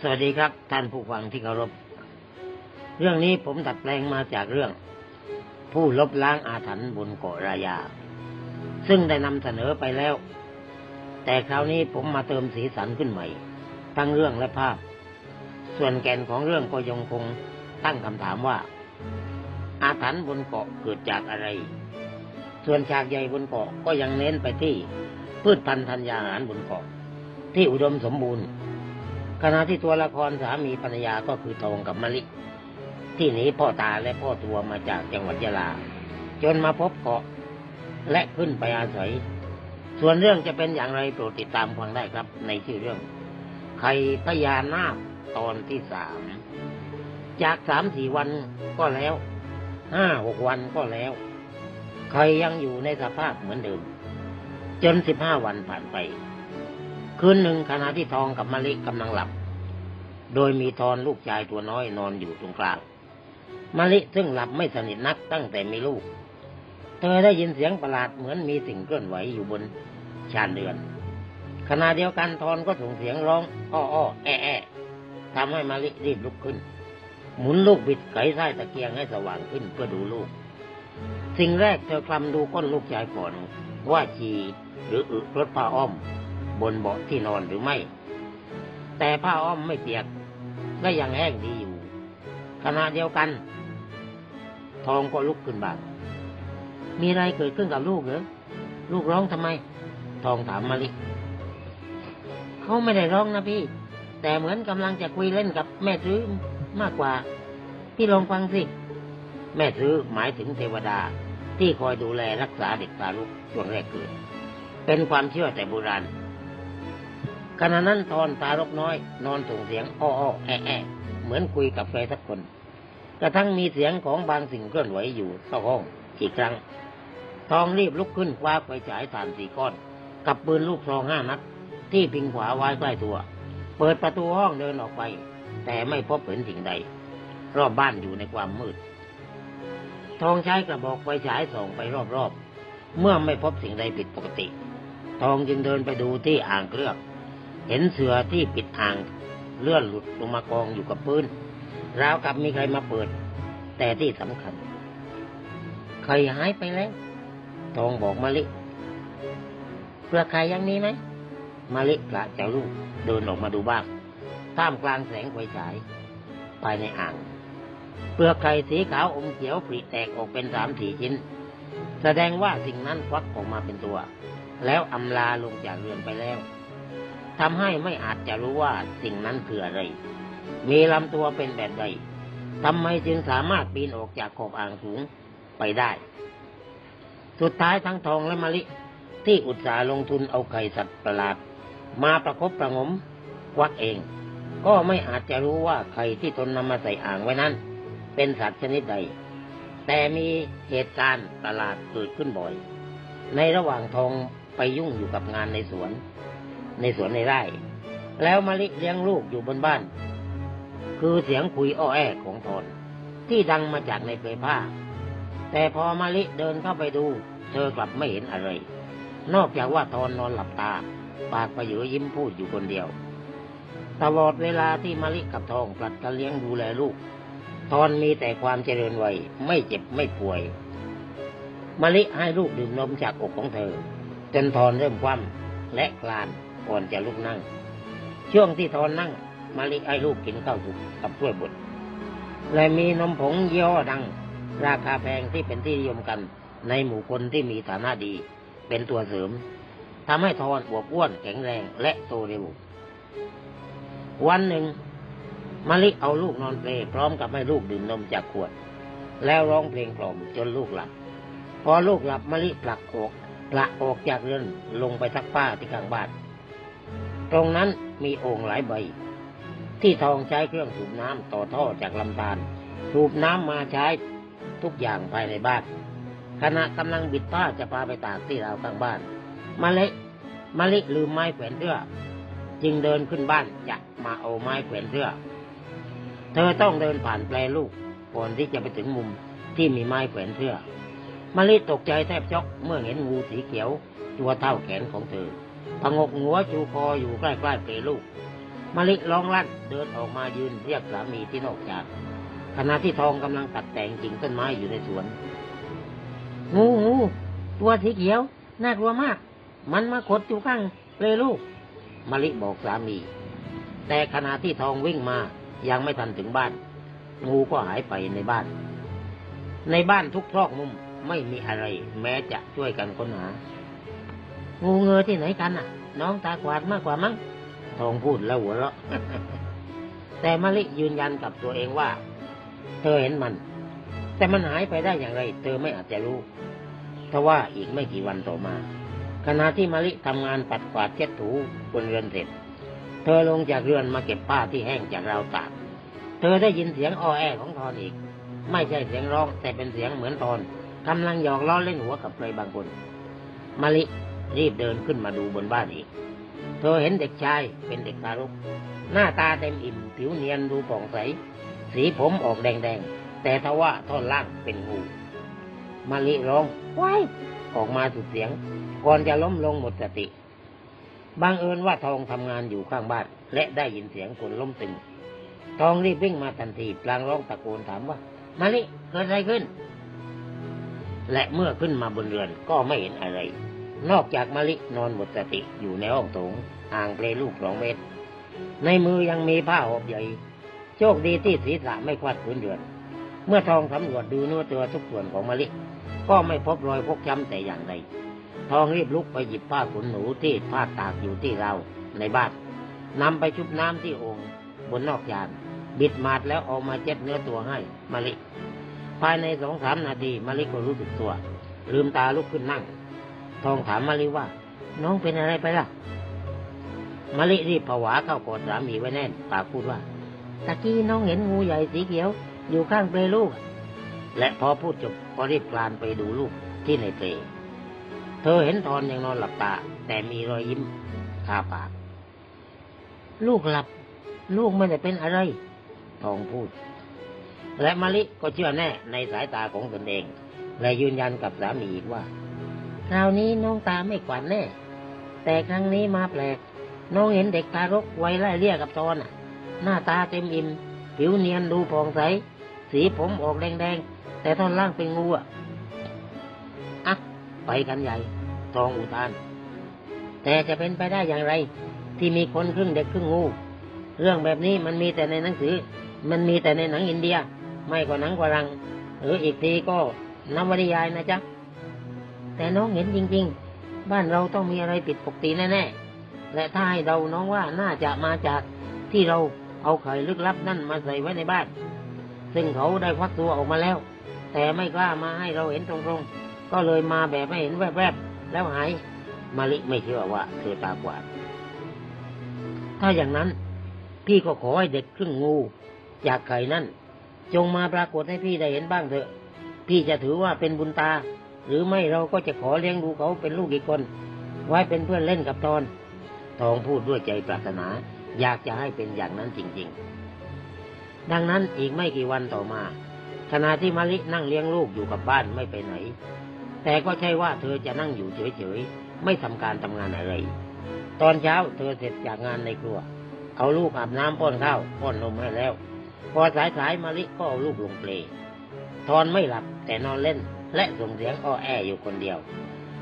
สวัสดีครับ ท่านผู้ฟังที่เคารพ เรื่องนี้ผมตัดแปลงมาจากเรื่อง ผู้ลบล้างอาถรรพ์บนเกาะรายา ซึ่งได้นำเสนอไปแล้ว แต่คราวนี้ผมมาเติมสีสันขึ้นใหม่ ทั้งเรื่องและภาพ ส่วนแก่นของเรื่องก็ยังคงตั้งคำถามว่า อาถรรพ์บนเกาะเกิดจากอะไร ส่วนฉากใหญ่บนเกาะก็ยังเน้นไปที่พืชพันธุ์ธัญญาหารบนเกาะที่อุดมสมบูรณ์ ขณะที่ตัวละครสามีภรรยาก็คือทองกับมะลิ ที่หนีพ่อตาและพ่อตัวมาจากจังหวัดยะลา จนมาพบเกาะและขึ้นไปอาศัย ส่วนเรื่องจะเป็นอย่างไรโปรดติดตามฟังได้ครับ ในชื่อเรื่องไข่พญานาคตอนที่สาม จากสามสี่วันก็แล้ว ห้าหกวันก็แล้วไข่ยังอยู่ในสภาพเหมือนเดิม จนสิบห้าวันผ่านไป คืนหนึ่งขณะที่ทองกับมะลิกำลังหลับ โดยมีทอนลูกชายตัวน้อยนอนอยู่ตรงกลางมะลิซึ่งหลับไม่สนิทนักตั้งแต่มีลูก เธอได้ยินเสียงประหลาดเหมือนมีสิ่งเคลื่อนไหวอยู่บนชานเดือน ขณะเดียวกันทอนก็ส่งเสียงร้องอ้ออ้อแอะแอะทำให้มะลิรีบลุกขึ้น หมุนลูกบิดไขไส้ตะเกียงให้สว่างขึ้นเพื่อดูลูก สิ่งแรกเธอคลำดูก้นลูกชายก่อนว่าฉี่หรืออึรถผ้าอ้อม บนเบาะที่นอนหรือไม่ แต่ผ้าอ้อมไม่เปียกและยังแห้งดีอยู่ขณะเดียวกัน ทองก็ลุกขึ้นบางมีอะไรเกิดขึ้นกับลูกเหรอลูกร้องทำไม ทองถามมาลิเขาไม่ได้ร้องนะพี่ แต่เหมือนกำลังจะคุยเล่นกับแม่ซื้อมากกว่า พี่ลองฟังสิ แม่ซื้อหมายถึงเทวดาที่คอยดูแลรักษาเด็กทารกช่วงแรกเกิด เป็นความเชื่อแต่โบราณ ขณะนั้นทอนตารกน้อย นอนส่งเสียงอ้ออแอแอเหมือนคุยกับใครสักคน กระทั่งมีเสียงของบางสิ่งเคลื่อนไหวอยู่เข้าห้องอีกครั้ง ทองรีบลุกขึ้นคว้าไฟฉายถ่านสี่ก้อน กับปืนลูกซองห้านัด ที่พิงขวาไว้ใกล้ตัว เปิดประตูห้องเดินออกไป แต่ไม่พบเห็นสิ่งใด รอบบ้านอยู่ในความมืด ทองใช้กระบอกไฟฉายส่องไปรอบๆเมื่อไม่พบสิ่งใดผิดปกติ ทองจึงเดินไปดูที่อ่างเครือ เห็นเสือที่ปิดอ่างเลื่อนหลุดลงมากองอยู่กับพื้นราวกับมีใครมาเปิด แต่ที่สำคัญใครหายไปแล้วทองบอกมะลิเปลือกไข่ยังมีไหมมะลิกระเจ้าลูกเดินออกมาดูบ้างท่ามกลางแสงไฟฉายภายในอ่างเปลือกไข่สีขาวอมเขียวปริแตกออกเป็นสามสี่ชิ้น แสดงว่าสิ่งนั้นควักออกมาเป็นตัว แล้วอำลาลงจากเรือนไปแล้ว ทำให้ไม่อาจจะรู้ว่าสิ่งนั้นคืออะไร มีลำตัวเป็นแบบใดทำไมจึงสามารถปีนออกจากขอบอ่างสูงไปได้ สุดท้ายทั้งทองและมะลิ ที่อุตสาห์ลงทุนเอาไข่สัตว์ประหลาด มาประคบประงมควักเอง ก็ไม่อาจจะรู้ว่าไข่ที่ตนนำมาใส่อ่างไว้นั้น เป็นสัตว์ชนิดใด แต่มีเหตุการณ์ประหลาดเกิดขึ้นบ่อย ในระหว่างทองไปยุ่งอยู่กับงานในสวน ในสวนในไร่ แล้วมะลิเลี้ยงลูกอยู่บนบ้าน คือเสียงคุยอ้อแอของทอนที่ดังมาจากในเปลผ้า แต่พอมะลิเดินเข้าไปดู เธอกลับไม่เห็นอะไร นอกจากว่าทอนนอนหลับตา ปากประเยอยิ้มพูดอยู่คนเดียว ตลอดเวลาที่มะลิกับทองผลัดกันเลี้ยงดูแลลูก ทอนมีแต่ความเจริญวัยไม่เจ็บไม่ป่วยมะลิให้ลูกดื่มนมจากอกของเธอจนทอนเริ่มคว่ำและคลาน ก่อนจะลุกนั่ง ช่วงที่ทอนนั่งมะลิให้ลูกกินข้าวสุกกับถ้วยบดและมีนมผงย่อดัง ราคาแพงที่เป็นที่นิยมกัน ในหมู่คนที่มีฐานะดี เป็นตัวเสริมทำให้ทอนอวบอ้วนแข็งแรงและโตเร็ว วันหนึ่งมะลิเอาลูกนอนเปลพร้อมกับให้ลูกดื่มนมจากขวด แล้วร้องเพลงกล่อมจนลูกหลับ พอลูกหลับมะลิผลักออกผละออกจากเรือนลงไปทักผ้าที่ข้างบ้าน รงนั้นมีโอ่งหลายใบ ที่ทองใช้เครื่องสูบน้ำต่อท่อจากลำธารสูบน้ำมาใช้ทุกอย่างภายในบ้าน ขณะกำลังบิดผ้าจะพาไปตากที่ราวข้างบ้านมะลิมะลิลืมไม้แขวนเสื้อ จึงเดินขึ้นบ้านจะมาเอาไม้แขวนเสื้อ เธอต้องเดินผ่านแปลลูกก่อนที่จะไปถึงมุมที่มีไม้แขวนเสื้อมะลิตกใจแทบช็อกเมื่อเห็นงูสีเขียว ตัวเท่าแขนของเธอ พงกหัวชูคออยู่ใกล้ๆเปลลูกมะลิร้องลั่นเดินออกมายืนเรียกสามีที่นอกจาก ขณะที่ทองกำลังตัดแต่งกิ่งต้นไม้อยู่ในสวน งูงูตัวสีเขียว น่ากลัวมาก มันมาขดอยู่ข้างเลยลูกมะลิบอกสามี แต่ขณะที่ทองวิ่งมายังไม่ทันถึงบ้าน งูก็หายไปในบ้าน ในบ้านทุกซอกมุมไม่มีอะไร แม้จะช่วยกันค้นหา งูเงอที่ไหนกันน่ะ น้องตาขวาดมากกว่ามั้งทองพูดแล้วหัวเราะแต่มะลิยืนยันกับตัวเองว่า เธอเห็นมัน แต่มันหายไปได้อย่างไร เธอไม่อาจจะรู้ทว่าอีกไม่กี่วันต่อมา ขณะที่มะลิทำงานปัดกวาดเช็ดถูบนเรือนเสร็จ เธอลงจากเรือนมาเก็บผ้าที่แห้งจากราวตาก เธอได้ยินเสียงอ้อแอของทอนอีก ไม่ใช่เสียงร้องแต่เป็นเสียงเหมือนทอนกำลังหยอกล้อเล่นหัวกับใครบางคนมะลิ รีบเดินขึ้นมาดูบนบ้านอีก เธอเห็นเด็กชายเป็นเด็กทารก หน้าตาเต็มอิ่ม ผิวเนียนดูผ่องใส สีผมออกแดงๆ แต่ทว่าท่อนล่างเป็นงูมะลิร้องว้ายออกมาสุดเสียง ก่อนจะล้มลงหมดสติบังเอิญว่าทองทำงานอยู่ข้างบ้าน และได้ยินเสียงคนล้มตึง ทองรีบวิ่งมาทันทีพลางร้องตะโกนถามว่า มาลิเกิดอะไรขึ้น และเมื่อขึ้นมาบนเรือนก็ไม่เห็นอะไร นอกจากมะลินอนหมดสติอยู่ในห้องโถงห่างเปลลูกสองเมตร ในมือยังมีผ้าห่มใหญ่ โชคดีที่ศีรษะไม่ควัดพื้นเรือน เมื่อทองสำรวจดูเนื้อตัวทุกส่วนของมะลิ ก็ไม่พบรอยพกช้ำแต่อย่างใด ทองรีบลุกไปหยิบผ้าขนหนูที่ผ้าตากอยู่ที่เราในบ้านนำไปชุบน้ำที่โองค์บนนอกยาน บิดมาดแล้วเอามาเจ็ดเนื้อตัวให้มะลิ ภายในสองสามนาทีมะลิก็รู้สึกตัว ลืมตาลุกขึ้นนั่ง ทองถามมะลิว่า น้องเป็นอะไรไปล่ะมะลิรีบผวาเข้ากอดสามีไว้แน่นปากพูดว่าตะกี้น้องเห็นงูใหญ่สีเขียว อยู่ข้างเปลลูก และพอพูดจบก็รีบคลานไปดูลูกที่ในเปลเธอเห็นทอนยังนอนหลับตา แต่มีรอยยิ้มคาปาก ลูกหลับ ลูกไม่ได้เป็นอะไร ทองพูด และมะลิก็เชื่อแน่ในสายตาของตนเอง และยืนยันกับสามีอีกว่า คราวนี้น้องตาไม่กวาดแน่ แต่ครั้งนี้มาแปลก น้องเห็นเด็กทารกไวัยไล่เลี่ยกับตอนน่ะ หน้าตาเต็มอิ่ม ผิวเนียนดูผ่องใส สีผมออกแดงๆ แต่ท่อนล่างเป็นงูอะ อะ ไปกันใหญ่ ทองอุทาน แต่จะเป็นไปได้อย่างไร ที่มีคนครึ่งเด็กครึ่งงู เรื่องแบบนี้มันมีแต่ในหนังสือ มันมีแต่ในหนังอินเดีย ไม่ก็หนังฝรั่งหรืออีกทีก็นวนิยายนะจ๊ะ แต่น้องเห็นจริง ๆ บ้านเราต้องมีอะไรผิดปกติแน่ๆ และถ้าให้เราน้องว่าน่าจะมาจากที่เราเอาไข่ลึกลับนั่นมาใส่ไว้ในบ้าน ซึ่งเขาได้ควักตัวออกมาแล้ว แต่ไม่กล้ามาให้เราเห็นตรงๆ ก็เลยมาแบบไม่เห็นแวบๆ แล้วหาย มาลิไม่เชื่อว่าเธอตาขวาดถ้าอย่างนั้นพี่ก็ขอให้เด็กครึ่งงูจากไข่นั่น จงมาปรากฏให้พี่ได้เห็นบ้างเถอะ พี่จะถือว่าเป็นบุญตา หรือไม่เราก็จะขอเลี้ยงดูเขาเป็นลูกอีกคน ไว้เป็นเพื่อนเล่นกับตอน ทองพูดด้วยใจปรารถนา อยากจะให้เป็นอย่างนั้นจริง ๆ ดังนั้นอีกไม่กี่วันต่อมา ขณะที่มะลินั่งเลี้ยงลูกอยู่กับบ้านไม่ไปไหน แต่ก็ใช่ว่าเธอจะนั่งอยู่เฉยๆ ไม่ทำการทำงานอะไร ตอนเช้าเธอเสร็จจากงานในครัว เอาลูกอาบน้ำป้อนข้าวป้อนนมให้แล้ว พอสายๆมะลิก็เอาลูกลงเปลทอนไม่หลับแต่นอนเล่น และส่งเสียงอ้อแออยู่คนเดียว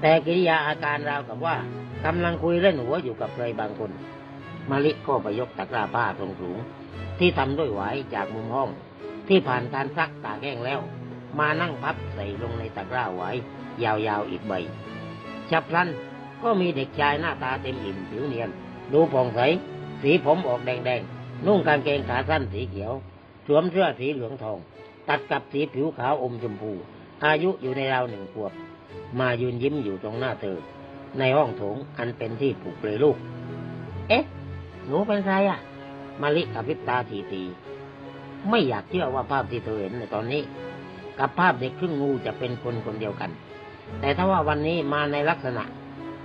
แต่กิริยาอาการราวกับว่ากำลังคุยเล่นหัวอยู่กับใครบางคนมะลิก็ไปยกตะกร้าผ้าตรงสูงที่ทำด้วยไหวจากมุมห้อง ที่ผ่านการซักตากแห้งแล้ว มานั่งพับใส่ลงในตะกร้าไหวยยาวๆอีกใบฉับพลันก็มีเด็กชายหน้าตาเต็มอิ่มผิวเนียน ดูผ่องใส สีผมออกแดงๆ นุ่งกางเกงขาสั้นสีเขียว สวมเสื้อสีเหลืองทอง ตัดกับสีผิวขาวอมชมพู อายุอยู่ในราวหนึ่งขวบ มายืนยิ้มอยู่ตรงหน้าเธอ ในห้องโถงอันเป็นที่ผูกเปลลูก เอ๊ะ หนูเป็นใครอะ มาลิกับพิบตาทีตี ไม่อยากเชื่อว่าภาพที่เธอเห็นในตอนนี้ กับภาพเด็กครึ่งงูจะเป็นคนคนเดียวกัน แต่ถ้าว่าวันนี้มาในลักษณะ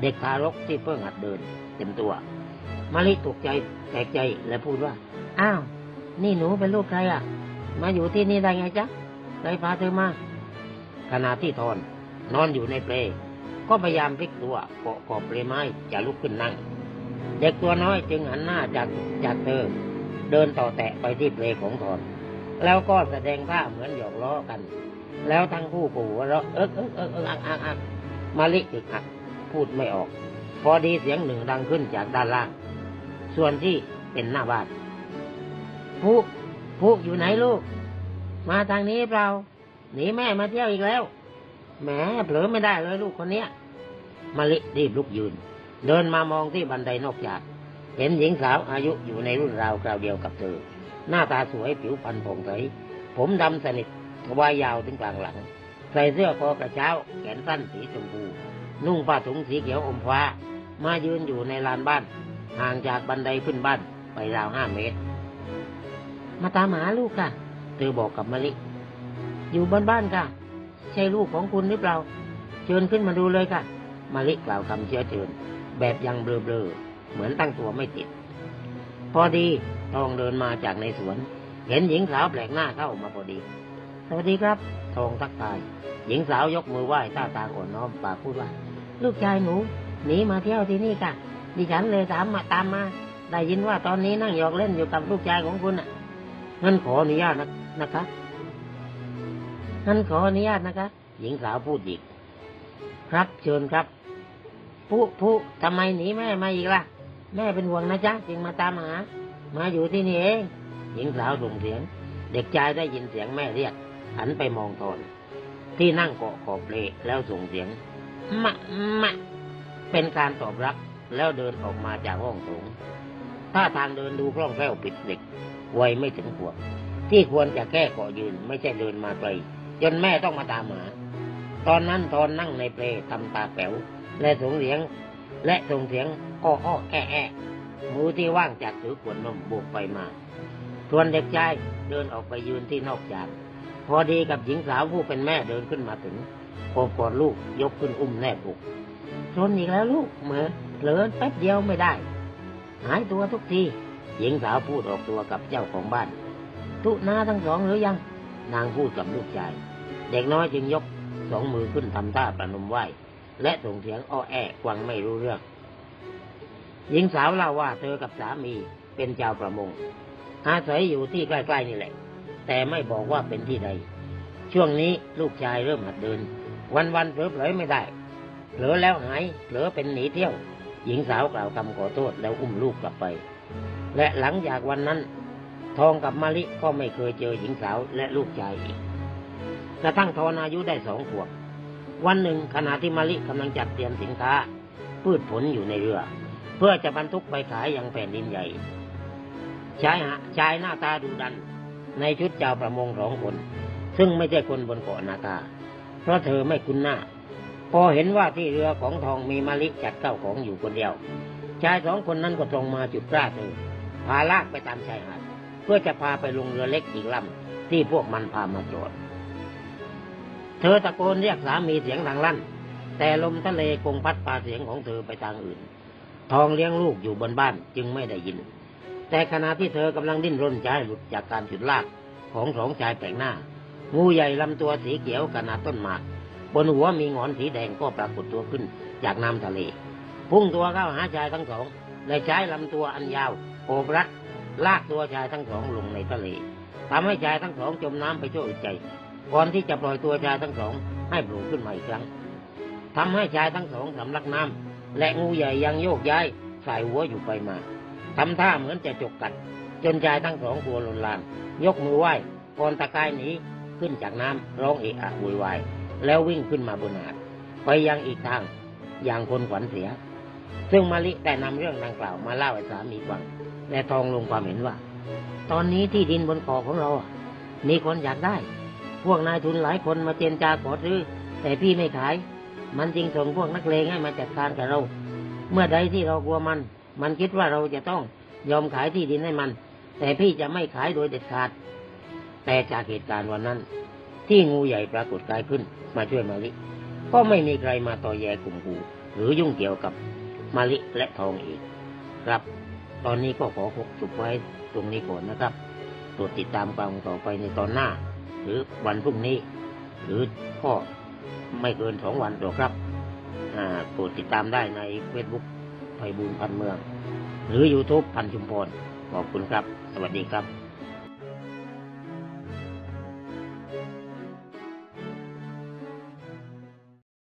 เด็กทารกที่เพิ่งหัดเดิน เต็มตัว มาลิตกใจแปลกใจและพูดว่า อ้าว นี่หนูเป็นลูกใครอะ มาอยู่ที่นี่ได้ไงจ๊ะใครพาเธอมา ขณะที่ทอนนอนอยู่ในเปลก็พยายามพลิกตัวเกาะขอบเปลไม้จะลุกขึ้นนั่ง เด็กตัวน้อยจึงหันหน้าจากจากเธอ เดินต่อแตะไปที่เปลของทอน แล้วก็แสดงท่าเหมือนหยอกล้อกัน แล้วทั้งคู่ก็หัวเราะเอิกเอิกเอิกเอิกอักอักอักมาลิอึกอักพูดไม่ออก พอดีเสียงหนึ่งดังขึ้นจากด้านล่าง ส่วนที่เป็นหน้าบ้านผู้ผู้อยู่ไหนลูก มาทางนี้เปล่า หนีแม่มาเที่ยวอีกแล้วแหมเผลอไม่ได้เลยลูกคนเนี้ยมาลิรีบลุกยืน เดินมามองที่บันไดนอกจาก เห็นหญิงสาวอายุอยู่ในรุ่นราวคราวเดียวกับเธอ หน้าตาสวยผิวพรรณผ่องใสผมดำสนิทวายยาวถึงกลางหลัง ใส่เสื้อคอกระเช้า แขนสั้นสีชมพู นุ่งผ้าถุงสีเขียวอมฟ้า มายืนอยู่ในลานบ้าน ห่างจากบันไดขึ้นบ้านไปราวห้าเมตร มาตามหาลูกค่ะ เธอบอกกับมะลิ อยู่บนบ้านค่ะ ใช่ลูกของคุณหรือเปล่า เชิญขึ้นมาดูเลยค่ะ มาลิกล่าวคำเชื้อเชิญ แบบยังเบลอๆเหมือนตั้งตัวไม่ติด พอดีทองเดินมาจากในสวน เห็นหญิงสาวแปลกหน้าเข้ามาพอดี สวัสดีครับ ทองทักทาย หญิงสาวยกมือไหว้ท่าทางอ่อนน้อมปากพูดว่า ลูกชายหนูหนีมาเที่ยวที่นี่ค่ะดิฉันเลยถามมาตามมา ได้ยินว่าตอนนี้นั่งหยอกเล่นอยู่กับลูกชายของคุณอะงั้นขออนุญาตนะนะคะ งั้นขออนุญาตนะคะ หญิงสาวพูดอีก ครับเชิญครับ ผู้ผู้ทำไมหนีแม่มาอีกล่ะ แม่เป็นห่วงนะจ๊ะจึงมาตามหา มาอยู่ที่นี่เอง หญิงสาวส่งเสียง เด็กชายได้ยินเสียงแม่เรียก หันไปมองทอนที่นั่งเกาะขอบเลแล้วส่งเสียง มะ มะ เป็นการตอบรับแล้วเดินออกมาจากห้องโถงถ้าทางเดินดูคล่องแคล่วปิดเด็กวัยไม่ถึงขวบที่ควรจะแก้เกาะยืนไม่ใช่เดินมาไกล จนแม่ต้องมาตามหา ตอนนั้นทอนนั่งในเปลทำตาแป๋วและส่งเสียง และส่งเสียงอ้ออ้อแอะแอะมือที่ว่างจากถือขวดนมโบกไปมาส่วนเด็กชายเดินออกไปยืนที่นอกจานพอดีกับหญิงสาวผู้เป็นแม่เดินขึ้นมาถึงโอบกอดลูกยกขึ้นอุ้มแนบอกชนอีกแล้วลูกเหมือเผลอแป๊บเดียวไม่ได้ หายตัวทุกที หญิงสาวพูดออกตัวกับเจ้าของบ้าน ทุนาทั้งสองหรือยัง นางพูดกับลูกชาย เด็กน้อยจึงยกสองมือขึ้นทำท่าประนมไหวและส่งเสียงอ้อแอกวังไม่รู้เรื่อง หญิงสาวเล่าว่าเธอกับสามีเป็นชาวประมง อาศัยอยู่ที่ใกล้ๆนี่แหละ แต่ไม่บอกว่าเป็นที่ใด ช่วงนี้ลูกชายเริ่มหัดเดิน วันๆเผลอๆไม่ได้เผลอแล้วหายเผลอเป็นหนีเที่ยว หญิงสาวกล่าวคำขอโทษแล้วอุ้มลูกกลับไป และหลังจากวันนั้น ทองกับมะลิก็ไม่เคยเจอหญิงสาวและลูกชายอีก กระทั่งทอนอายุได้สองขวบ วันหนึ่งขณะที่มะลิกำลังจัดเตรียมสินค้า พืชผลอยู่ในเรือ เพื่อจะบรรทุกไปขายยังแผ่นดินใหญ่ชายหาชายหน้าตาดุดัน ในชุดเจ้าประมงสองคน ซึ่งไม่ใช่คนบนเกาะนาคาเพราะเธอไม่คุ้นหน้า พอเห็นว่าที่เรือของทองมีมะลิจัดเข้าของอยู่คนเดียว ชายสองคนนั้นก็ตรงมาจุดกล้าเธอพาลากไปตามชายหาดเพื่อจะพาไปลงเรือเล็กอีกลำที่พวกมันพามาจอด เธอตะโกนเรียกสามีเสียงดังลั่น แต่ลมทะเลคงพัดพาเสียงของเธอไปทางอื่น ทองเลี้ยงลูกอยู่บนบ้านจึงไม่ได้ยิน แต่ขณะที่เธอกำลังดิ้นรนจะให้หลุดจากการฉุดลากของสองชายแปลกหน้า งูใหญ่ลำตัวสีเขียวขนาดต้นหมาก บนหัวมีงอนสีแดงก็ปรากฏตัวขึ้นจากน้ำทะเล พุ่งตัวเข้าหาชายทั้งสองและใช้ลำตัวอันยาวโอบรัดลากตัวชายทั้งสองลงในทะเลทำให้ชายทั้งสองจมน้ำไปชั่วอึดใจ ก่อนที่จะปล่อยตัวชายทั้งสองให้โผล่ขึ้นมาอีกครั้งทำให้ชายทั้งสองสำลักน้ำและงูใหญ่ยังโยกย้ายสายหัวอยู่ไปมาทำท่าเหมือนจะจกกัด จนชายทั้งสองกลัวลนลาน ยกมือไหว้ก่อนตะกายหนีขึ้นจากน้ำร้องเอะอะโวยวายแล้ววิ่งขึ้นมาบนหาดไปยังอีกทางอย่างคนขวัญเสีย ซึ่งมาลิได้นำเรื่องดังกล่าวมาเล่าให้สามีฟังและทองลงความเห็นว่า ตอนนี้ที่ดินบนเกาะของเราอะมีคนอยากได้ พวกนายทุนหลายคนมาเจรจาขอซื้อ แต่พี่ไม่ขาย มันจึงส่งพวกนักเลงให้มาจัดการกับเรา เมื่อใดที่เรากลัวมัน มันคิดว่าเราจะต้องยอมขายที่ดินให้มัน แต่พี่จะไม่ขายโดยเด็ดขาด แต่จากเหตุการณ์วันนั้น ที่งูใหญ่ปรากฏกายขึ้น มาช่วยมาลิ ก็ไม่มีใครมาต่อแยกลุ่มกูหรือยุ่งเกี่ยวกับมาลิและทองอีก ครับ ตอนนี้ก็ขอหกสุดไว้ตรงนี้ก่อนนะครับ โปรดติดตามความต่อไปในตอนหน้า หรือวันพรุ่งนี้ หรือก็ไม่เกินสองวันหรอกครับอ่าโปรดติดตามได้ในเฟซบุ๊กไพบูลพันเมือง หรือ YouTube พันชุมพลขอบคุณครับ สวัสดีครับ